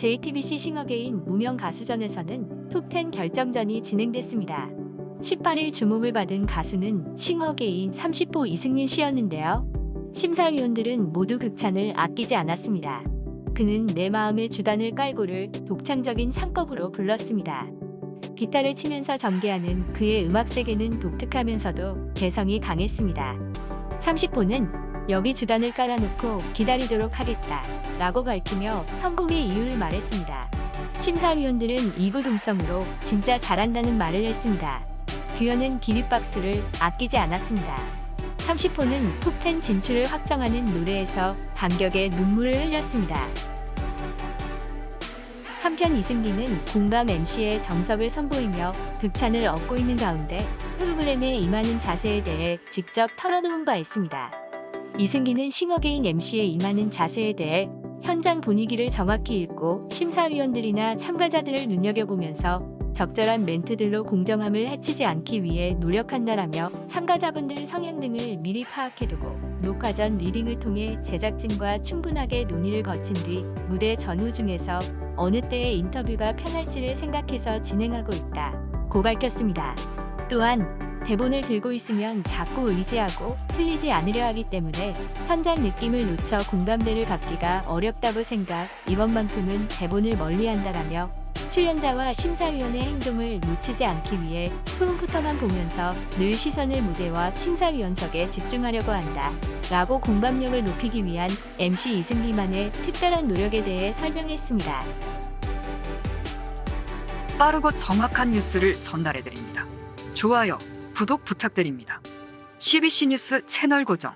JTBC 싱어게인 무명 가수전에서는 톱10 결정전이 진행됐습니다. 18일 주목을 받은 가수는 싱어게인 30호 이승민 씨였는데요. 심사위원들은 모두 극찬을 아끼지 않았습니다. 그는 내 마음의 주단을 깔고를 독창적인 창법으로 불렀습니다. 기타를 치면서 전개하는 그의 음악 세계는 독특하면서도 개성이 강했습니다. 30호는 여기 주단을 깔아놓고 기다리도록 하겠다 라고 밝히며 성공의 이유를 말했습니다. 심사위원들은 이구동성으로 진짜 잘한다는 말을 했습니다. 규현은 기립박수를 아끼지 않았습니다. 30호는 톱10 진출을 확정하는 노래에서 감격의 눈물을 흘렸습니다. 한편 이승기는 공감 MC의 정석을 선보이며 극찬을 얻고 있는 가운데 프로그램에 임하는 자세에 대해 직접 털어놓은 바 있습니다. 이승기는 싱어게인 MC에 임하는 자세에 대해 현장 분위기를 정확히 읽고 심사위원들이나 참가자들을 눈여겨보면서 적절한 멘트들로 공정함을 해치지 않기 위해 노력한다라며 참가자분들 성향 등을 미리 파악해두고 녹화 전 리딩을 통해 제작진과 충분하게 논의를 거친 뒤 무대 전후 중에서 어느 때의 인터뷰가 편할지를 생각해서 진행하고 있다. 고 밝혔습니다. 또한 대본을 들고 있으면 자꾸 의지하고 틀리지 않으려 하기 때문에 현장 느낌을 놓쳐 공감대를 갖기가 어렵다고 생각, 이번만큼은 대본을 멀리 한다라며 출연자와 심사위원의 행동을 놓치지 않기 위해 프롬프터만 보면서 늘 시선을 무대와 심사위원석에 집중하려고 한다. 라고 공감력을 높이기 위한 MC 이승기만의 특별한 노력에 대해 설명했습니다. 빠르고 정확한 뉴스를 전달해 드립니다. 좋아요, 구독 부탁드립니다. CBC 뉴스 채널 고정